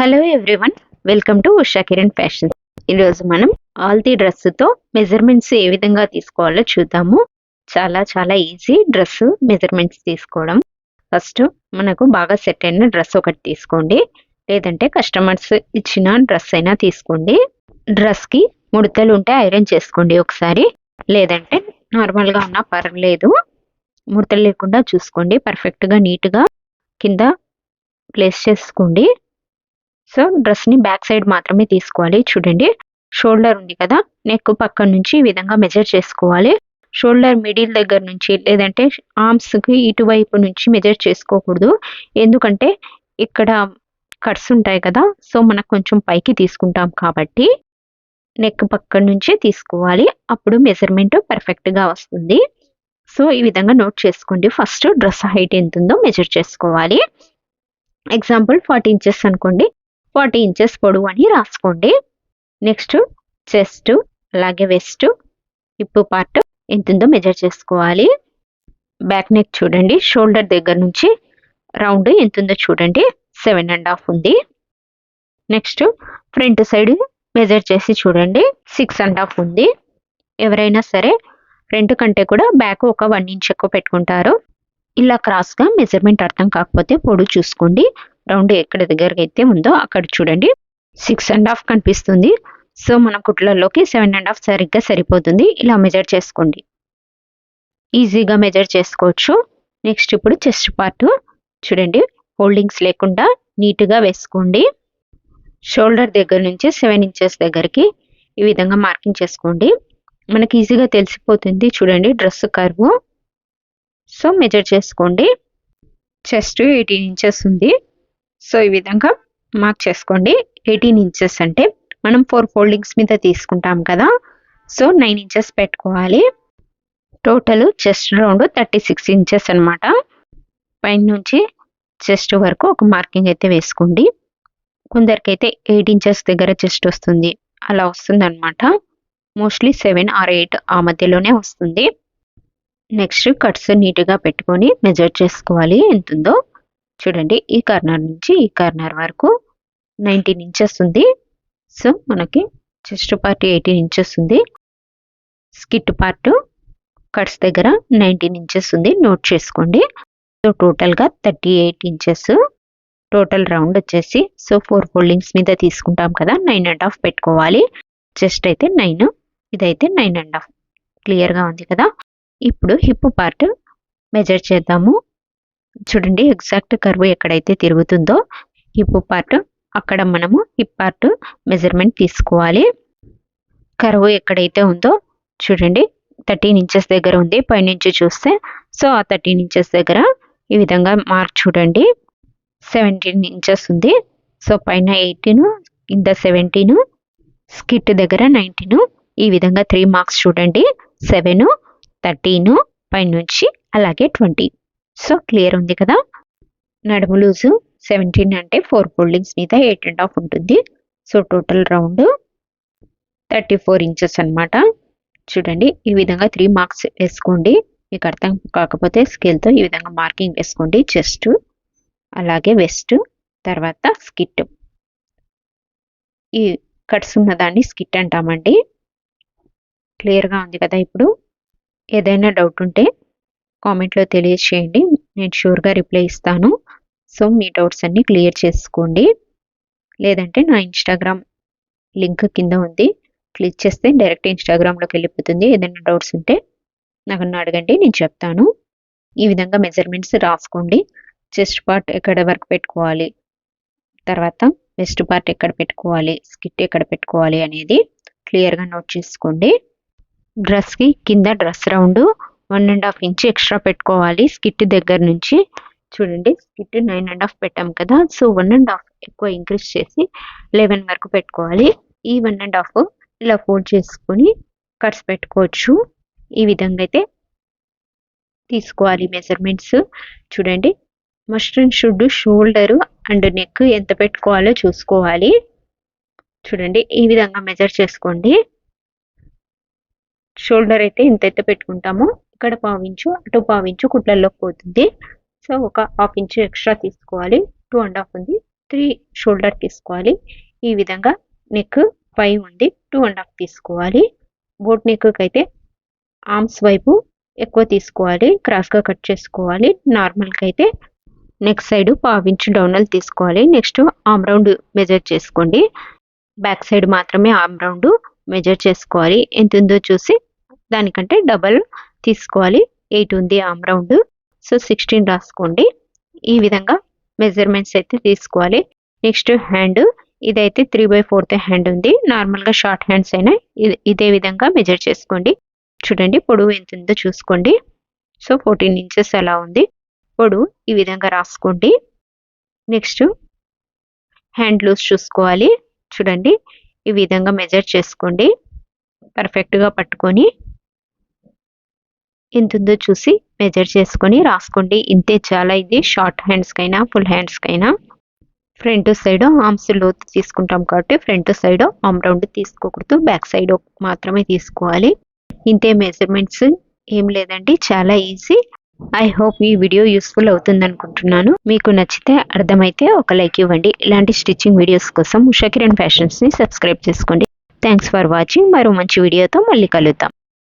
Hello everyone welcome to Usha Kiran fashion ఈరోజు మనం ఆల్తీ డ్రెస్సుతో measurements ఏ విధంగా తీసుకోవాలో చూద్దాము. చాలా చాలా ఈజీ డ్రెస్ మెజర్మెంట్స్ తీసుకోవడం. ఫస్ట్ మనకు బాగా సెట్ అయిన డ్రెస్ ఒకటి తీసుకోండి. లేదంటే కస్టమర్స్ ఇచ్చిన డ్రెస్ అయినా తీసుకోండి. డ్రెస్కి ముడతలు ఉంటే ఐరన్ చేసుకోండి ఒకసారి. లేదంటే నార్మల్గా ఉన్నా పర్లేదు. ముడతలు లేకుండా చూసుకోండి. పర్ఫెక్ట్గా నీట్గా కింద ప్లేస్ చేసుకోండి. సో డ్రెస్ని బ్యాక్ సైడ్ మాత్రమే తీసుకోవాలి. చూడండి షోల్డర్ ఉంది కదా నెక్ పక్క నుంచి ఈ విధంగా మెజర్ చేసుకోవాలి. షోల్డర్ మిడిల్ దగ్గర నుంచి లేదంటే ఆర్మ్స్కి ఇటువైపు నుంచి మెజర్ చేసుకోకూడదు. ఎందుకంటే ఇక్కడ కట్స్ ఉంటాయి కదా సో మనకు కొంచెం పైకి తీసుకుంటాం కాబట్టి నెక్ పక్క నుంచే తీసుకోవాలి. అప్పుడు మెజర్మెంట్ పర్ఫెక్ట్గా వస్తుంది. సో ఈ విధంగా నోట్ చేసుకోండి. ఫస్ట్ డ్రెస్ హైట్ ఎంత ఉందో మెజర్ చేసుకోవాలి. ఎగ్జాంపుల్ ఫార్టీ ఇంచెస్ అనుకోండి. ఫార్టీ ఇంచెస్ పొడవు అని రాసుకోండి. నెక్స్ట్ చెస్ట్ అలాగే వెస్ట్. హిప్ పార్ట్ ఎంత ఉందో మెజర్ చేసుకోవాలి. బ్యాక్ నెక్ చూడండి. షోల్డర్ దగ్గర నుంచి రౌండ్ ఎంత ఉందో చూడండి. సెవెన్ అండ్ హాఫ్ ఉంది. నెక్స్ట్ ఫ్రంట్ సైడ్ మెజర్ చేసి చూడండి. సిక్స్ అండ్ హాఫ్ ఉంది. ఎవరైనా సరే ఫ్రంట్ కంటే కూడా బ్యాక్ ఒక వన్ ఇంచ్ ఎక్కువ పెట్టుకుంటారు. ఇలా క్రాస్గా మెజర్మెంట్ అర్థం కాకపోతే పొడు చూసుకోండి. రౌండ్ ఎక్కడ దగ్గరగా అయితే ఉందో అక్కడ చూడండి. సిక్స్ అండ్ హాఫ్ కనిపిస్తుంది. సో మన కుట్లలోకి సెవెన్ అండ్ హాఫ్ సరిగ్గా సరిపోతుంది. ఇలా మెజర్ చేసుకోండి. ఈజీగా మెజర్ చేసుకోవచ్చు. నెక్స్ట్ ఇప్పుడు చెస్ట్ పార్ట్ చూడండి. హోల్డింగ్స్ లేకుండా నీట్గా వేసుకోండి. షోల్డర్ దగ్గర నుంచి సెవెన్ ఇంచెస్ దగ్గరికి ఈ విధంగా మార్కింగ్ చేసుకోండి. మనకి ఈజీగా తెలిసిపోతుంది. చూడండి డ్రెస్ కర్వ్. సో మెజర్ చేసుకోండి. చెస్ట్ ఎయిటీన్ ఇంచెస్ ఉంది. సో ఈ విధంగా మార్క్ చేసుకోండి. ఎయిటీన్ ఇంచెస్ అంటే మనం ఫోర్ ఫోల్డింగ్స్ మీద తీసుకుంటాం కదా. సో నైన్ ఇంచెస్ పెట్టుకోవాలి. Total chest round thirty six inches అనమాట పైన నుంచి చెస్ట్ వరకు ఒక మార్కింగ్ అయితే వేసుకోండి. కొందరికైతే ఎయిట్ ఇంచెస్ దగ్గర చెస్ట్ వస్తుంది. అలా వస్తుంది అనమాట మోస్ట్లీ సెవెన్ ఆర్ ఎయిట్ ఆ మధ్యలోనే వస్తుంది. నెక్స్ట్ కట్స్ నీట్గా పెట్టుకొని మెజర్ చేసుకోవాలి. ఎంత ఉందో చూడండి ఈ కార్నర్ నుంచి ఈ కార్నర్ వరకు నైన్టీన్ ఇంచెస్ ఉంది. సో మనకి చెస్ట్ పార్ట్ ఎయిటీన్ ఇంచెస్ ఉంది. స్కిట్ పార్ట్ కట్స్ దగ్గర నైన్టీన్ ఇంచెస్ ఉంది. నోట్ చేసుకోండి. సో టోటల్గా thirty eight inches total round వచ్చేసి సో ఫోర్ ఫోల్డింగ్స్ మీద తీసుకుంటాం కదా నైన్ అండ్ హాఫ్ పెట్టుకోవాలి. చెస్ట్ అయితే నైన్ ఇదైతే నైన్ అండ్ హాఫ్ క్లియర్గా ఉంది కదా? ఇప్పుడు హిప్ పార్ట్ మెజర్ చేద్దాము. చూడండి ఎగ్జాక్ట్ కర్వ్ ఎక్కడైతే తిరుగుతుందో హిప్ పార్ట్ అక్కడ మనము హిప్ పార్ట్ మెజర్మెంట్ తీసుకోవాలి. కర్వ్ ఎక్కడైతే ఉందో చూడండి థర్టీన్ ఇంచెస్ దగ్గర ఉంది పైనుంచి చూస్తే. సో ఆ థర్టీన్ ఇంచెస్ దగ్గర ఈ విధంగా మార్క్ చూడండి. సెవెంటీన్ ఇంచెస్ ఉంది. సో పైన ఎయిటీన్ కింద సెవెంటీన్ స్కిట్ దగ్గర నైన్టీన్. ఈ విధంగా త్రీ మార్క్స్ చూడండి. సెవెన్ థర్టీన్ పైనుంచి అలాగే ట్వంటీ. సో క్లియర్ ఉంది కదా? నడుము లూజు సెవెంటీన్ అంటే ఫోర్ ఫోల్డింగ్స్ మీద ఎయిట్ అండ్ హాఫ్ ఉంటుంది. So total round thirty four inches అనమాట చూడండి ఈ విధంగా త్రీ మార్క్స్ వేసుకోండి. మీకు అర్థం కాకపోతే స్కేల్తో ఈ విధంగా మార్కింగ్ వేసుకోండి. చెస్ట్ అలాగే వెస్ట్ తర్వాత స్కిట్. ఈ కట్స్ ఉన్న దాన్ని స్కిట్ అంటామండి. క్లియర్గా ఉంది కదా ఇప్పుడు? ఏదైనా డౌట్ ఉంటే కామెంట్లో తెలియచేయండి. నేను షూర్గా రిప్లై ఇస్తాను. సో మీ డౌట్స్ అన్నీ క్లియర్ చేసుకోండి. లేదంటే నా ఇన్స్టాగ్రామ్ లింక్ కింద ఉంది. క్లిక్ చేస్తే డైరెక్ట్ ఇన్స్టాగ్రామ్లోకి వెళ్ళిపోతుంది. ఏదైనా డౌట్స్ ఉంటే నాకు అడగండి నేను చెప్తాను. ఈ విధంగా మెజర్మెంట్స్ రాసుకోండి. చెస్ట్ పార్ట్ ఎక్కడ వరకు పెట్టుకోవాలి? తర్వాత వెస్ట్ పార్ట్ ఎక్కడ పెట్టుకోవాలి? స్కిట్ ఎక్కడ పెట్టుకోవాలి అనేది క్లియర్గా నోట్ చేసుకోండి. డ్రెస్కి కింద dress round one and half inch extra పెట్టుకోవాలి. స్కిట్ దగ్గర నుంచి చూడండి స్కిట్ నైన్ అండ్ హాఫ్ పెట్టాం కదా సో వన్ అండ్ హాఫ్ ఎక్కువ ఇంక్రీజ్ చేసి లెవెన్ వరకు పెట్టుకోవాలి. ఈ వన్ అండ్ హాఫ్ ఇలా ఫోల్డ్ చేసుకొని కట్స్ పెట్టుకోవచ్చు. ఈ విధంగా అయితే తీసుకోవాలి మెజర్మెంట్స్. చూడండి must and should shoulder and neck ఎంత పెట్టుకోవాలో చూసుకోవాలి. చూడండి ఈ విధంగా మెజర్ చేసుకోండి. షోల్డర్ అయితే ఎంతైతే పెట్టుకుంటామో. ఇక్కడ పావించు అటు పావించు కుట్లలోకి పోతుంది. సో ఒక హాఫ్ ఇంచు ఎక్స్ట్రా తీసుకోవాలి. టూ అండ్ హాఫ్ ఉంది. త్రీ షోల్డర్ తీసుకోవాలి. ఈ విధంగా నెక్ ఫైవ్ ఉంది టూ అండ్ హాఫ్ తీసుకోవాలి. బోట్ నెక్కు అయితే ఆర్మ్స్ వైపు ఎక్కువ తీసుకోవాలి. క్రాస్గా కట్ చేసుకోవాలి. నార్మల్గా అయితే నెక్ సైడ్ పావించు డౌనల్ తీసుకోవాలి. నెక్స్ట్ ఆమ్ రౌండ్ మెజర్ చేసుకోండి. బ్యాక్ సైడ్ మాత్రమే ఆమ్ రౌండ్ మెజర్ చేసుకోవాలి. ఎంత ఉందో చూసి దానికంటే డబల్ తీసుకోవాలి. ఎయిట్ ఉంది ఆమ్ రౌండ్. సో సిక్స్టీన్ రాసుకోండి. ఈ విధంగా మెజర్మెంట్స్ అయితే తీసుకోవాలి. Next hand. ఇదైతే త్రీ బై ఫోర్త్ హ్యాండ్ ఉంది. నార్మల్గా షార్ట్ హ్యాండ్స్ అయినా ఇదే విధంగా మెజర్ చేసుకోండి. చూడండి పొడవు ఎంత ఉందో చూసుకోండి. సో ఫోర్టీన్ ఇంచెస్ అలా ఉంది. పొడవు ఈ విధంగా రాసుకోండి. నెక్స్ట్ హ్యాండ్ లూస్ చూసుకోవాలి. చూడండి ఈ విధంగా మెజర్ చేసుకోండి. పర్ఫెక్ట్గా పట్టుకొని ఎంత ఉందో చూసి మెజర్ చేసుకొని రాసుకోండి. ఇంతే చాలా ఇది. షార్ట్ హ్యాండ్స్కైనా ఫుల్ హ్యాండ్స్కైనా ఫ్రంట్ సైడ్ ఆర్మ్స్ లోతు తీసుకుంటాం కాబట్టి ఫ్రంట్ సైడ్ ఆమ్ రౌండ్ తీసుకోకూడదు. బ్యాక్ సైడ్ మాత్రమే తీసుకోవాలి. ఇంతే మెజర్మెంట్స్ ఏం లేదండి. చాలా ఈజీ ఐ హోప్ ఈ వీడియో యూస్ఫుల్ అవుతుంది అనుకుంటున్నాను. మీకు నచ్చితే అర్థమైతే ఒక లైక్ ఇవ్వండి. ఇలాంటి స్టిచ్చింగ్ వీడియోస్ కోసం ఉషా కిరణ్ ఫ్యాషన్స్ని సబ్స్క్రైబ్ చేసుకోండి. థ్యాంక్స్ ఫర్ వాచింగ్ మరో మంచి వీడియోతో మళ్ళీ కలుద్దాం.